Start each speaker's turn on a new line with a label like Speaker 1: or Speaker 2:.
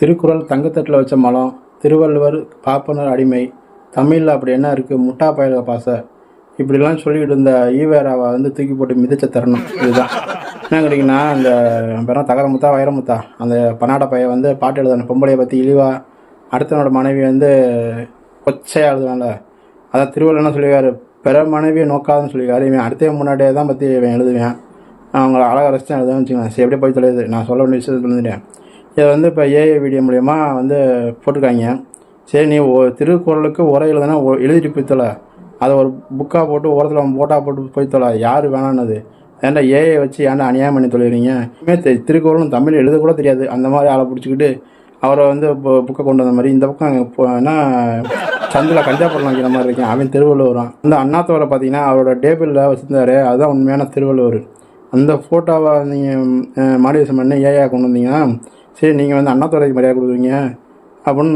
Speaker 1: திருக்குறள் தங்கத்தட்டில் வச்ச மலம் திருவள்ளுவர் பாப்பனர் அடிமை தமிழில் அப்படி என்ன இருக்குது முட்டா பயல பாச. இப்படிலாம் சொல்லிக்கிட்டு இருந்த ஈவேராவை வந்து தூக்கி போட்டு மிதிச்ச தரணும் இதுதான். என்ன கேட்டிங்கன்னா அந்த பேரம் தகரமுத்தா வைரமுத்தா அந்த பன்னாட பையன் வந்து பாட்டு எழுதுன பொம்பளையை பற்றி இழிவா அடுத்தவனோட மனைவி வந்து கொச்சையாக எழுதுவான்ல. அதான் திருவள்ளுவர் சொல்லியிருக்காரு? பிற மனைவியை நோக்காதுன்னு சொல்லியிருக்காரு. இவன் அடுத்த முன்னாடியே தான் பற்றி இவன் எழுதுவேன். அவங்கள அழகாக ரசித்து எழுதுவேன் வச்சுக்கோங்க. சரி எப்படியே போய் தொலையுது. நான் சொல்ல வேண்டிய விஷயத்தை சொல்லிட்டேன் இதை வந்து இப்போ ஏஐ வீடியோ மூலயமா வந்து போட்டிருக்காங்க. சரி நீ ஒ திருக்குறளுக்கு உரை எழுதுனா எழுதிட்டு போய் அதை ஒரு புக்காக போட்டு ஓரத்தில் போட்டால் போட்டு போய் தொலை. யார் வேணான்னது. ஏன்டா ஏஐ வச்சு ஏன்டா அநியாயம் பண்ணி தொலைகிறீங்க இனிமேல் திருக்குறளும் தமிழ் எழுத கூட தெரியாது. அந்த மாதிரி ஆளை பிடிச்சிக்கிட்டு அவரை வந்து புக்கை கொண்டு வந்த மாதிரி இந்த பக்கம் இப்போ என்ன சந்தில் கஞ்சா படம் வைக்கிற மாதிரி இருக்கேன். அவன் திருவள்ளுவரான் இந்த அண்ணாத்தோரை பார்த்தீங்கன்னா அவரோட டேபிளில் வச்சுருந்தாரு. அதுதான் உண்மையான திருவள்ளுவர். அந்த ஃபோட்டோவை நீங்கள் மாடிவேஷன் பண்ணி ஏஐ கொண்டு வந்தீங்கன்னா சரி நீங்கள் வந்து அண்ணாத்துறைக்கு மரியாதை கொடுக்குறீங்க அப்படின்னு